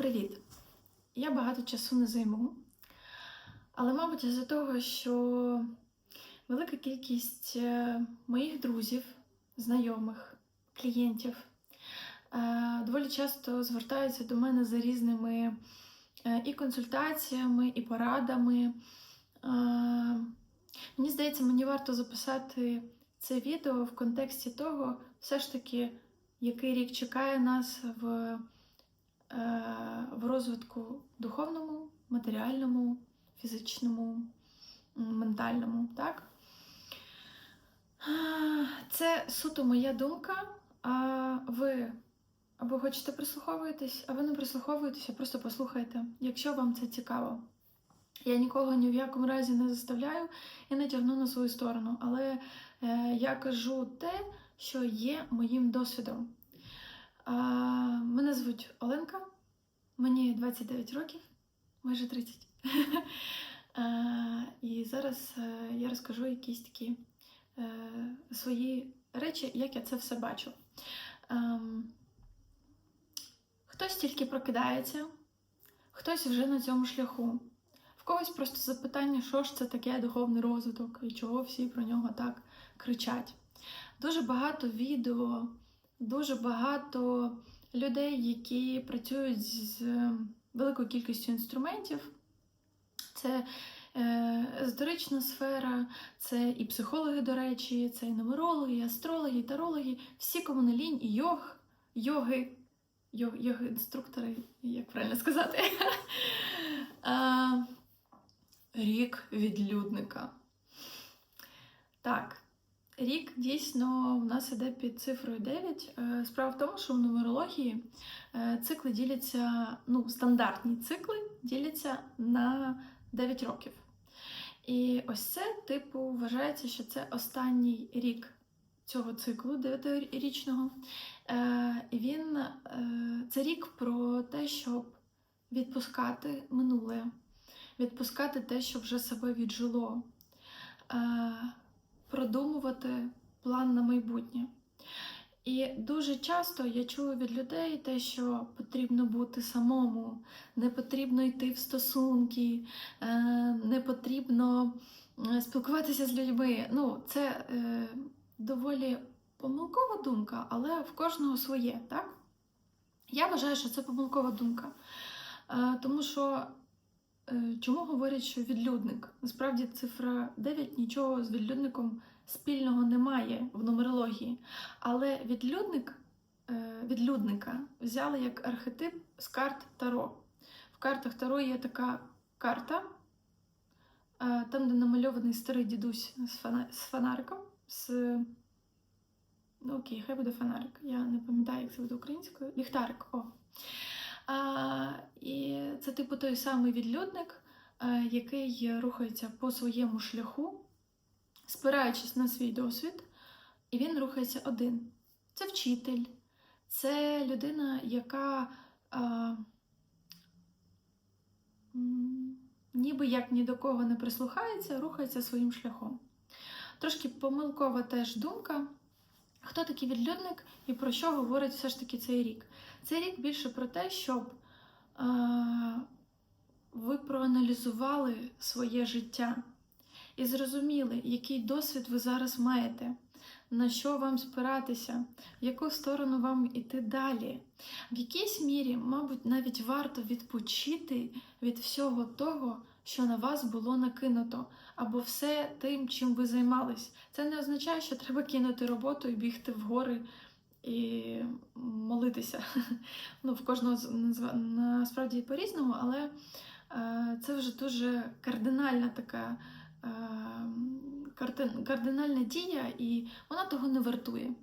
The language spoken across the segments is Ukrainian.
Привіт! Я багато часу не займу, але, мабуть, із-за того, що велика кількість е, моїх друзів, знайомих, клієнтів е, доволі часто звертаються до мене за різними е, і консультаціями, і порадами. Мені здається, мені варто записати це відео в контексті того, все ж таки, який рік чекає нас в в розвитку духовному, матеріальному, фізичному, ментальному. Так? Це суто моя думка. А ви або хочете прислуховуватись, або не прислуховуєтеся, просто послухайте, якщо вам це цікаво. Я нікого ні в якому разі не заставляю і не тягну на свою сторону, але е, я кажу те, що є моїм досвідом. Мене звуть Оленка, мені 29 років, майже 30. І зараз е, я розкажу якісь такі е, свої речі, як я це все бачу. Ем, Хтось тільки прокидається, хтось вже на цьому шляху. В когось просто запитання, що ж це таке духовний розвиток і чого всі про нього так кричать. Дуже багато відео, дуже багато людей, які працюють з великою кількістю інструментів. Це е, езотерична сфера, це і психологи, до речі, це і нумерологи, і астрологи, і тарологи, всі кому не лінь, і йог, йоги, йог, йоги-інструктори, як правильно сказати. Рік відлюдника. Так, рік дійсно в нас іде під цифрою 9. Е, Справа в тому, що в нумерології е, цикли діляться, ну, стандартні цикли діляться на 9 років. І ось це, типу, вважається, що це останній рік цього циклу 9-річного. Е, він це рік про те, щоб відпускати минуле відпускати те, що вже себе віджило, продумувати план на майбутнє. І дуже часто я чую від людей те, що потрібно бути самому, не потрібно йти в стосунки, е, не потрібно е, спілкуватися з людьми. Ну, це е, доволі помилкова думка, але в кожного своє, так? Я вважаю, що це помилкова думка. Тому що Чому говорять, що відлюдник? Насправді цифра 9 нічого з відлюдником спільного немає в нумерології. Але відлюдник, е, відлюдника взяли як архетип з карт Таро. В картах Таро є така карта, е, там, де намальований старий дідусь з фонариком. з... Ну окей, хай буде фонарик. Я не пам'ятаю, як це буде українською. Ліхтарик. О. І це типу той самий відлюдник, а, який рухається по своєму шляху, спираючись на свій досвід, і він рухається один. Це вчитель, це людина, яка а, ніби як ні до кого не прислухається, рухається своїм шляхом. Трошки помилкова теж думка. Хто такий відлюдник і про що говорить все ж таки цей рік? Цей рік більше про те, щоб е, ви проаналізували своє життя і зрозуміли, який досвід ви зараз маєте, на що вам спиратися, в яку сторону вам іти далі. В якійсь мірі, мабуть, навіть варто відпочити від всього того, що на вас було накинуто, або все тим, чим ви займались. Це не означає, що треба кинути роботу і бігти в гори і молитися. Ну, в кожного насправді по-різному, але е, це вже дуже кардинальна така е, кардинальна дія, і вона того не вартує.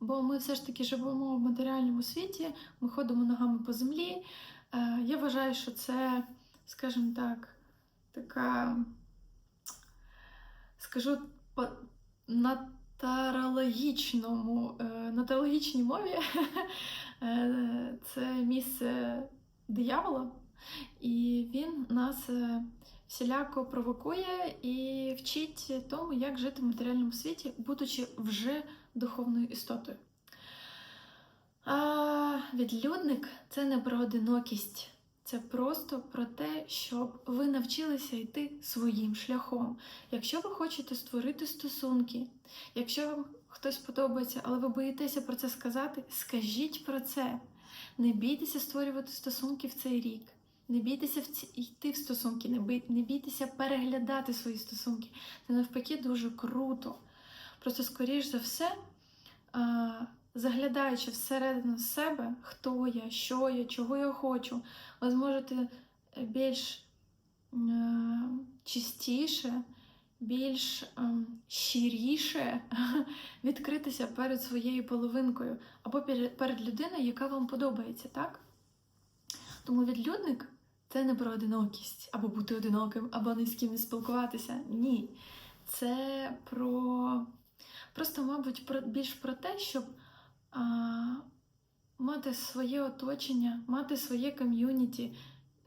Бо ми все ж таки живемо в матеріальному світі, ми ходимо ногами по землі. Е, я вважаю, що це, скажімо так, така, скажу, на тарологічному, на тарологічній мові е, це місце диявола, і він нас е, всіляко провокує і вчить тому, як жити в матеріальному світі, будучи вже духовною істотою. А, відлюдник це не про одинокість. Це просто про те, щоб ви навчилися йти своїм шляхом. Якщо ви хочете створити стосунки, якщо вам хтось подобається, але ви боїтеся про це сказати, скажіть про це. Не бійтеся створювати стосунки в цей рік. Не бійтеся в ці... йти в стосунки, не, бий... не бійтеся переглядати свої стосунки. Це навпаки дуже круто. Просто, скоріш за все, заглядаючи всередину себе, хто я, що я, чого я хочу, ви зможете більш е, чистіше, більш е, щиріше відкритися перед своєю половинкою або перед, людиною, яка вам подобається, так? Тому відлюдник це не про одинокість, або бути одиноким, або ні з ким спілкуватися. Ні. Це про просто, мабуть, про більш про те, щоб мати своє оточення, мати своє ком'юніті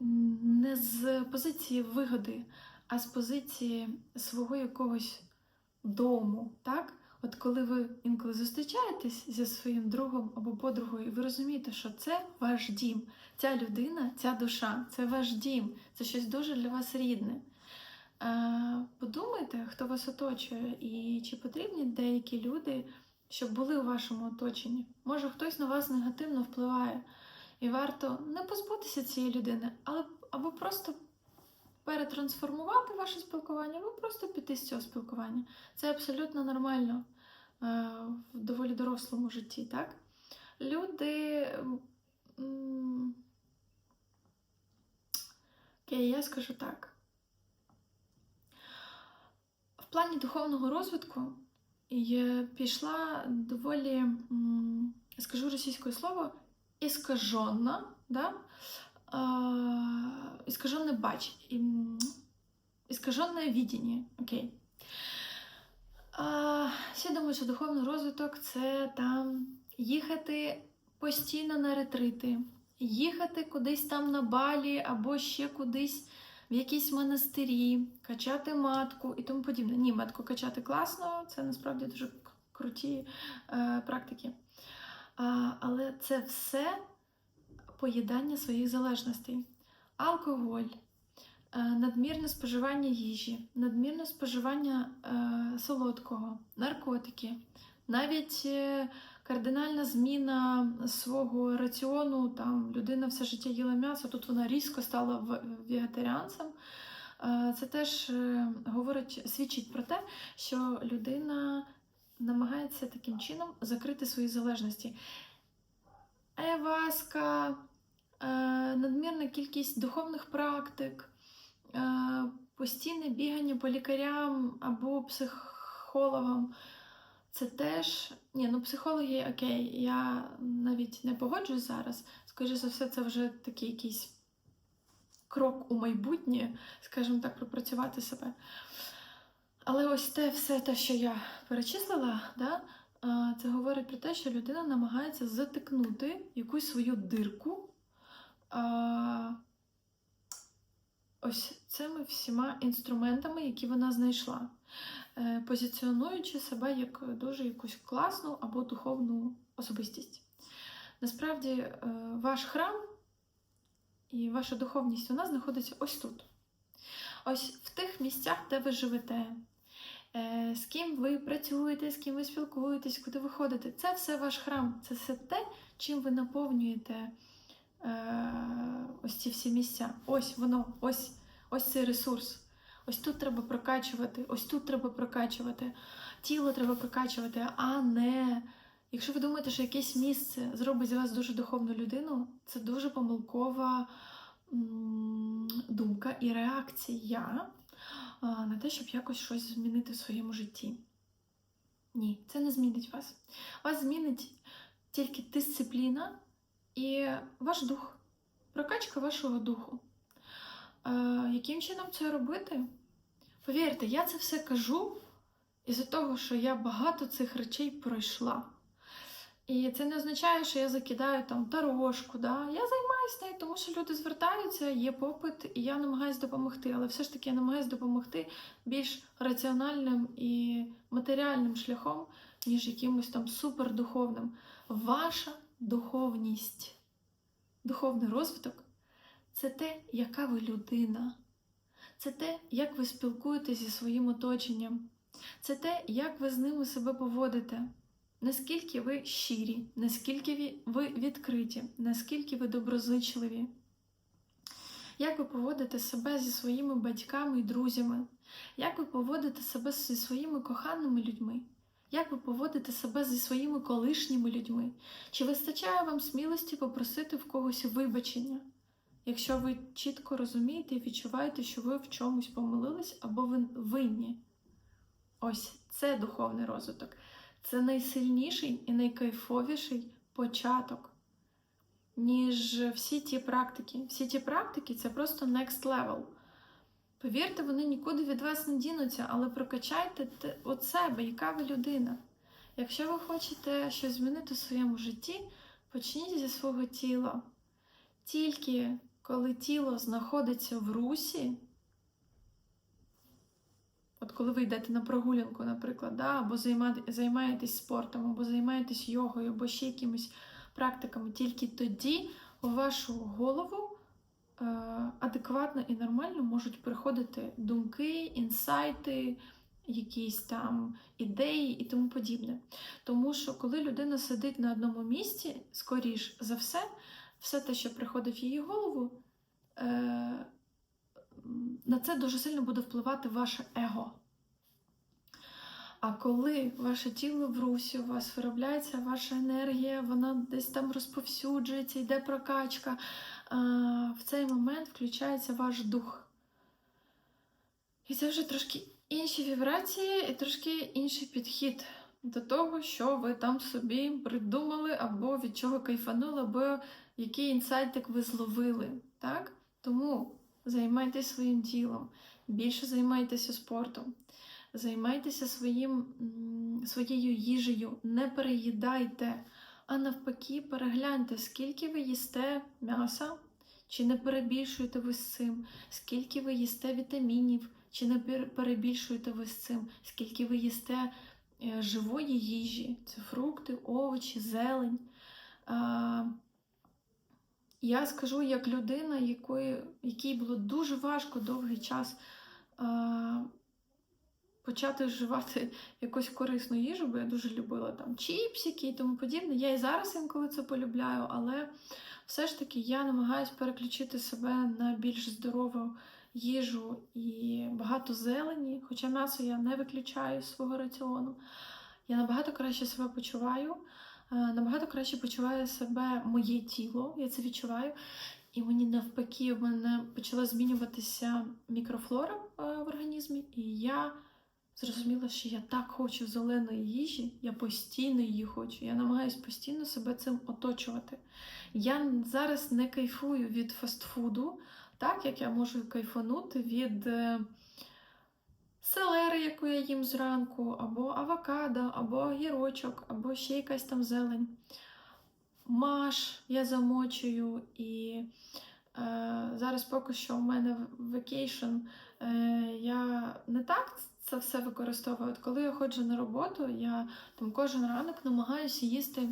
не з позиції вигоди, а з позиції свого якогось дому. так? От коли ви інколи зустрічаєтесь зі своїм другом або подругою, ви розумієте, що це ваш дім, ця людина, ця душа, це ваш дім, це щось дуже для вас рідне. Е, Подумайте, хто вас оточує, і чи потрібні деякі люди, щоб були у вашому оточенні. Може, хтось на вас негативно впливає, і варто не позбутися цієї людини, але або просто перетрансформувати ваше спілкування, або просто піти з цього спілкування. Це абсолютно нормально е, в доволі дорослому житті, так? Люди. Окей, я скажу так. В плані духовного розвитку я пішла доволі, скажу російською слово, іскаженна, да? а, искаженное бач, м, искаженное. Окей. Всі думають, що духовний розвиток це там їхати постійно на ретрити, їхати кудись там на балі або ще кудись в якісь монастирі, качати матку і тому подібне. Ні, матку качати класно, це насправді дуже круті е, практики. А, але це все поїдання своїх залежностей. Алкоголь, е, надмірне споживання їжі, надмірне споживання е, солодкого, наркотики, навіть е, кардинальна зміна свого раціону. Там людина все життя їла м'ясо, тут вона різко стала вегетаріанцем. Е, Це теж е, говорить, свідчить про те, що людина намагається таким чином закрити свої залежності. Еваска, надмірна кількість духовних практик, е, постійне бігання по лікарям або психологам. Це теж. Ні, ну психологи, окей, я навіть не погоджуюсь зараз. Скоріше за все, це вже такий якийсь крок у майбутнє, скажімо так, пропрацювати себе. Але ось те все те, що я перечислила, да, це говорить про те, що людина намагається затикнути якусь свою дирку ось цими всіма інструментами, які вона знайшла, позиціонуючи себе як дуже якусь класну або духовну особистість. Насправді, е, ваш храм і ваша духовність вона знаходиться ось тут. Ось в тих місцях, де ви живете, е, з ким ви працюєте, з ким ви спілкуєтесь, куди ви ходите. Це все ваш храм, це все те, чим ви наповнюєте е, ось ці всі місця. Ось воно, ось, ось цей ресурс. Ось тут треба прокачувати, ось тут треба прокачувати, тіло треба прокачувати, а не. Якщо ви думаєте, що якесь місце зробить з вас дуже духовну людину, це дуже помилкова думка і реакція на те, щоб якось щось змінити в своєму житті. Ні, це не змінить вас. Вас змінить тільки дисципліна і ваш дух, прокачка вашого духу. Яким чином це робити? Повірте, я це все кажу із-за того, що я багато цих речей пройшла. І це не означає, що я закидаю там дорожку. Да? Я займаюся нею, тому що люди звертаються, є попит, і я намагаюся допомогти. Але все ж таки я намагаюся допомогти більш раціональним і матеріальним шляхом, ніж якимось там супердуховним. Ваша духовність, духовний розвиток це те, яка ви людина. Це те, як ви спілкуєтесь зі своїм оточенням. Це те, як ви з ними себе поводите. Наскільки ви щирі, наскільки ви відкриті, наскільки ви доброзичливі. Як ви поводите себе зі своїми батьками і друзями? Як ви поводите себе зі своїми коханими людьми? Як ви поводите себе зі своїми колишніми людьми? Чи вистачає вам смілості попросити в когось вибачення? Якщо ви чітко розумієте і відчуваєте, що ви в чомусь помилились або ви винні. Ось це духовний розвиток. Це найсильніший і найкайфовіший початок, ніж всі ті практики. Всі ті практики це просто next level. Повірте, вони нікуди від вас не дінуться, але прокачайте от себе, яка ви людина. Якщо ви хочете щось змінити в своєму житті, почніть зі свого тіла. Тільки коли тіло знаходиться в русі, от коли ви йдете на прогулянку, наприклад, да, або займаєтесь спортом, або займаєтесь йогою, або ще якимись практиками, тільки тоді у вашу голову е, адекватно і нормально можуть приходити думки, інсайти, якісь там ідеї і тому подібне. Тому що коли людина сидить на одному місці, скоріш за все, все те, що приходить в її голову, е, на це дуже сильно буде впливати ваше его. А коли ваше тіло в русі, у вас виробляється ваша енергія, вона десь там розповсюджується, йде прокачка, е, в цей момент включається ваш дух. І це вже трошки інші вібрації і трошки інший підхід до того, що ви там собі придумали, або від чого кайфанули, або який інсайтик ви зловили. Так? Тому займайтеся своїм тілом, більше займайтеся спортом, займайтеся своїм, своєю їжею, не переїдайте, а навпаки, перегляньте, скільки ви їсте м'яса, чи не перебільшуєте ви з цим, скільки ви їсте вітамінів, чи не перебільшуєте ви з цим, скільки ви їсте е, живої їжі, це фрукти, овочі, зелень. Я скажу як людина, якої, якій було дуже важко довгий час а, почати вживати якусь корисну їжу, бо я дуже любила там чіпсики і тому подібне. Я і зараз інколи це полюбляю, але все ж таки я намагаюся переключити себе на більш здорову їжу і багато зелені, хоча м'ясо я не виключаю з свого раціону. Я набагато краще себе почуваю, е, набагато краще почуває себе моє тіло, я це відчуваю. І мені навпаки, в мене почала змінюватися мікрофлора е, в організмі, і я зрозуміла, що я так хочу зеленої їжі, я постійно її хочу. Я намагаюся постійно себе цим оточувати. Я зараз не кайфую від фастфуду, так як я можу кайфанути від е, селери, яку я їм зранку, або авокадо, або гірочок, або ще якась там зелень. Маш я замочую, і е, зараз поки що у мене векейшн, е, я не так це все використовую. От коли я ходжу на роботу, я там кожен ранок намагаюся їсти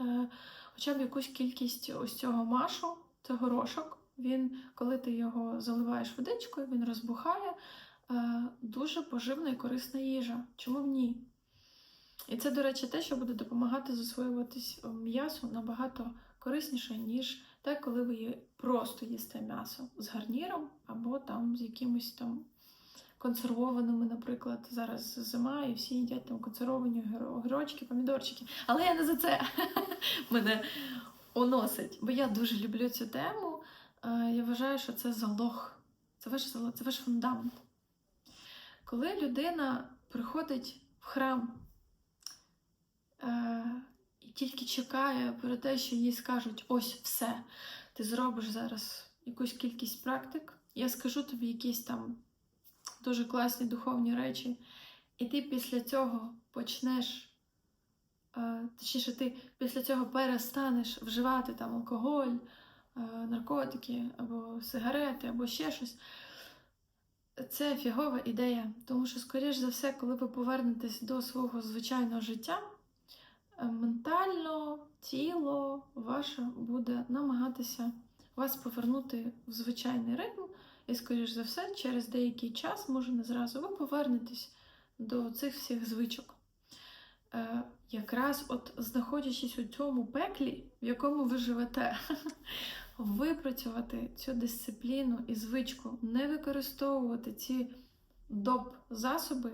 е, хоча б якусь кількість ось цього машу, це горошок. Він, коли ти його заливаєш водичкою, він розбухає. Е, дуже поживна і корисна їжа. Чому б ні? І це, до речі, те, що буде допомагати засвоюватись м'ясо набагато корисніше, ніж те, коли ви просто їсте м'ясо з гарніром або там з якимось там консервованими, наприклад, зараз зима, і всі їдять там консервовані огіро- огірочки, помідорчики. Але я не за це мене уносить, бо я дуже люблю цю тему. Е, Я вважаю, що це залог, це ваш залог, це ваш фундамент. Коли людина приходить в храм е, і тільки чекає про те, що їй скажуть: ось все, ти зробиш зараз якусь кількість практик, я скажу тобі якісь там дуже класні духовні речі, і ти після цього почнеш, е, точніше, ти після цього перестанеш вживати там алкоголь, е, наркотики або сигарети, або ще щось. Це фігова ідея, тому що, скоріш за все, коли ви повернетесь до свого звичайного життя, е, ментально тіло ваше буде намагатися вас повернути в звичайний ритм, і, скоріш за все, через деякий час, може не зразу, ви повернетесь до цих всіх звичок. Е, якраз от знаходячись у цьому пеклі, в якому ви живете, випрацювати цю дисципліну і звичку, не використовувати ці доп засоби.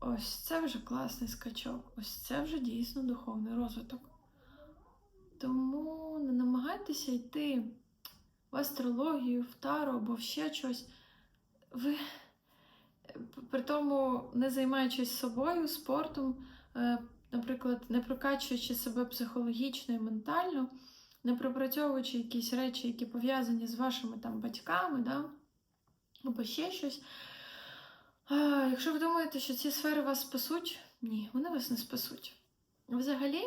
Ось це вже класний скачок, ось це вже дійсно духовний розвиток. Тому не намагайтеся йти в астрологію, в тару або ще щось. Ви при тому не займаючись собою, спортом, е, наприклад, не прокачуючи себе психологічно і ментально, не пропрацьовуючи якісь речі, які пов'язані з вашими там батьками, да? або ще щось. Якщо ви думаєте, що ці сфери вас спасуть, ні, вони вас не спасуть. Взагалі,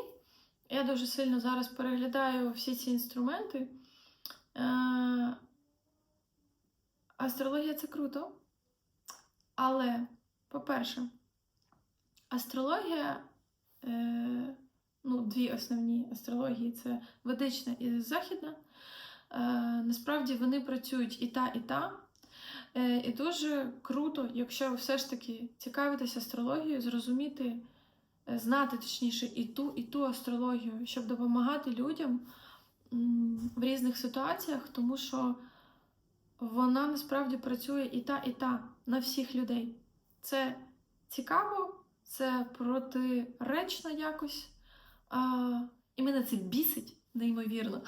я дуже сильно зараз переглядаю всі ці інструменти. Е, Астрологія це круто. Але, по-перше, астрологія, е, ну, дві основні астрології це ведична і західна. Е, насправді вони працюють і та, і та. Е, і дуже круто, якщо ви все ж таки цікавитесь астрологією, зрозуміти, е, знати точніше і ту, і ту астрологію, щоб допомагати людям в різних ситуаціях, тому що вона насправді працює і та, і та на всіх людей. Це цікаво, це протиречно якось. І мене це бісить, неймовірно.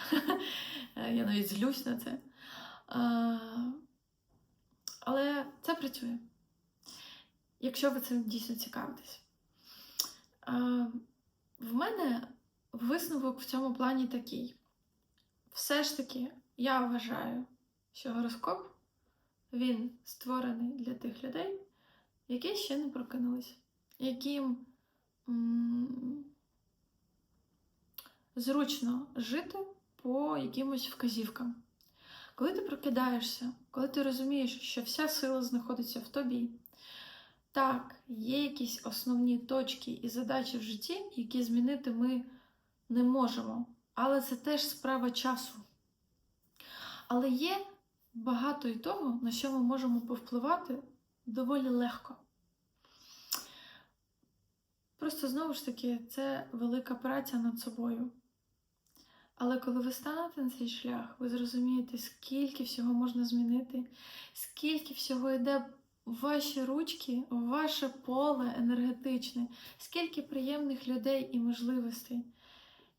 Я навіть злюсь на це. Але це працює. Якщо ви цим дійсно цікавитесь. В мене висновок в цьому плані такий. Все ж таки, я вважаю, що гороскоп він створений для тих людей, які ще не прокинулись, яким зручно жити по якимось вказівкам. Коли ти прокидаєшся, коли ти розумієш, що вся сила знаходиться в тобі, так, є якісь основні точки і задачі в житті, які змінити ми не можемо. Але це теж справа часу. Але є багато і того, на що ми можемо повпливати доволі легко. Просто знову ж таки, це велика праця над собою. Але коли ви станете на цей шлях, ви зрозумієте, скільки всього можна змінити, скільки всього йде в ваші ручки, в ваше поле енергетичне, скільки приємних людей і можливостей.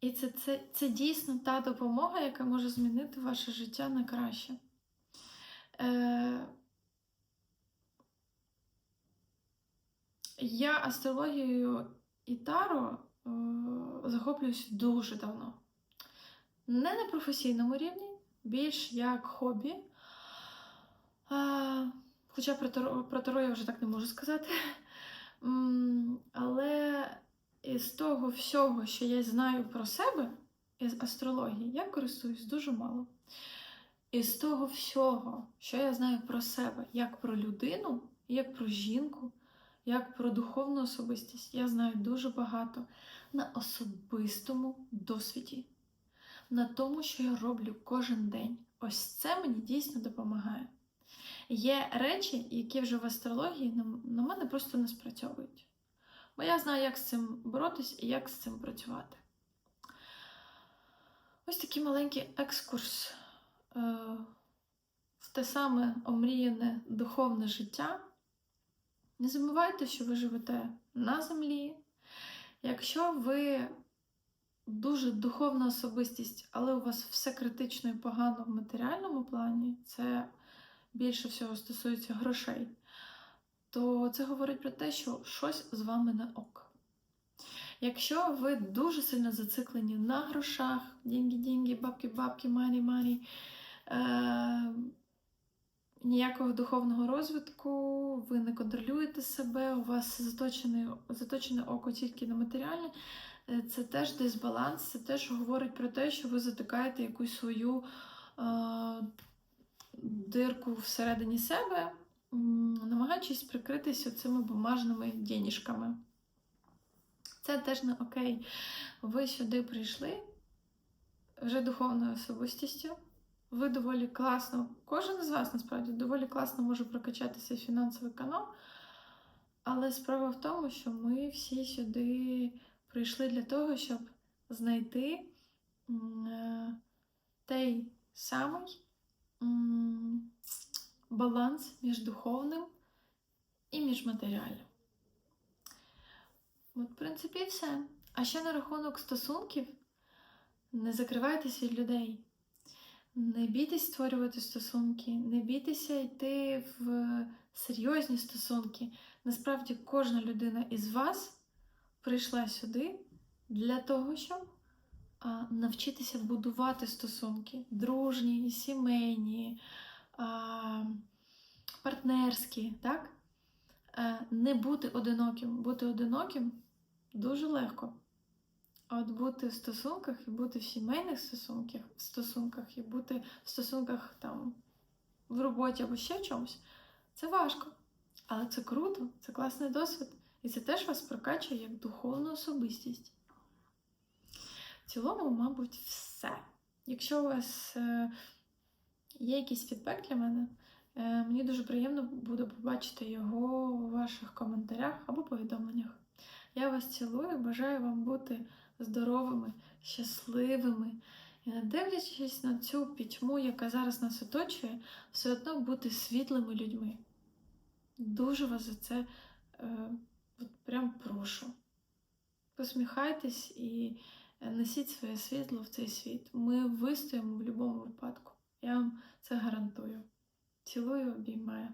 І це, це, це дійсно та допомога, яка може змінити ваше життя на краще. Е, Я астрологією і таро е, захоплююсь дуже давно. Не на професійному рівні, більш як хобі. А, хоча про таро, про таро я вже так не можу сказати. Але із того всього, що я знаю про себе із астрології, я користуюсь дуже мало. Із того всього, що я знаю про себе, як про людину, як про жінку, як про духовну особистість, я знаю дуже багато на особистому досвіді, на тому, що я роблю кожен день. Ось це мені дійсно допомагає. Є речі, які вже в астрології на, мене просто не спрацьовують. Бо я знаю, як з цим боротись і як з цим працювати. Ось такий маленький екскурс е, в те саме омріяне духовне життя. Не забувайте, що ви живете на землі. Якщо ви дуже духовна особистість, але у вас все критично і погано в матеріальному плані, це більше всього стосується грошей, то це говорить про те, що щось з вами не ок. Якщо ви дуже сильно зациклені на грошах, деньги-деньги, бабки-бабки, мані-мані, е- ніякого духовного розвитку, ви не контролюєте себе, у вас заточене, заточене око тільки на матеріальне, це теж дисбаланс, це теж говорить про те, що ви затикаєте якусь свою е- дирку всередині себе, намагаючись прикритися цими бумажними денежками. Це теж не окей. Ви сюди прийшли вже духовною особистістю. Ви доволі класно, кожен з вас насправді доволі класно може прокачати свій фінансовий канал. Але справа в тому, що ми всі сюди прийшли для того, щоб знайти е, той самий баланс між духовним і між матеріальним. От, в принципі, все. А ще на рахунок стосунків не закривайтесь від людей. Не бійтесь створювати стосунки, не бійтеся йти в серйозні стосунки. Насправді кожна людина із вас прийшла сюди для того, щоб навчитися будувати стосунки дружні, сімейні, партнерські, так? Е, Не бути одиноким. Бути одиноким дуже легко. От бути в стосунках і бути в сімейних стосунках, стосунках і бути в стосунках там в роботі або ще в чомусь, це важко. Але це круто, це класний досвід. І це теж вас прокачує як духовну особистість. В цілому, мабуть, все. Якщо у вас е, є якийсь фідбек для мене, е, мені дуже приємно буде побачити його у ваших коментарях або повідомленнях. Я вас цілую, бажаю вам бути здоровими, щасливими і не дивлячись на цю пітьму, яка зараз нас оточує, все одно бути світлими людьми. Дуже вас за це е, от прям прошу. Посміхайтесь і носіть несіть своє світло в цей світ. Ми вистоїмо в будь-якому випадку. Я вам це гарантую. Цілую, обіймаю.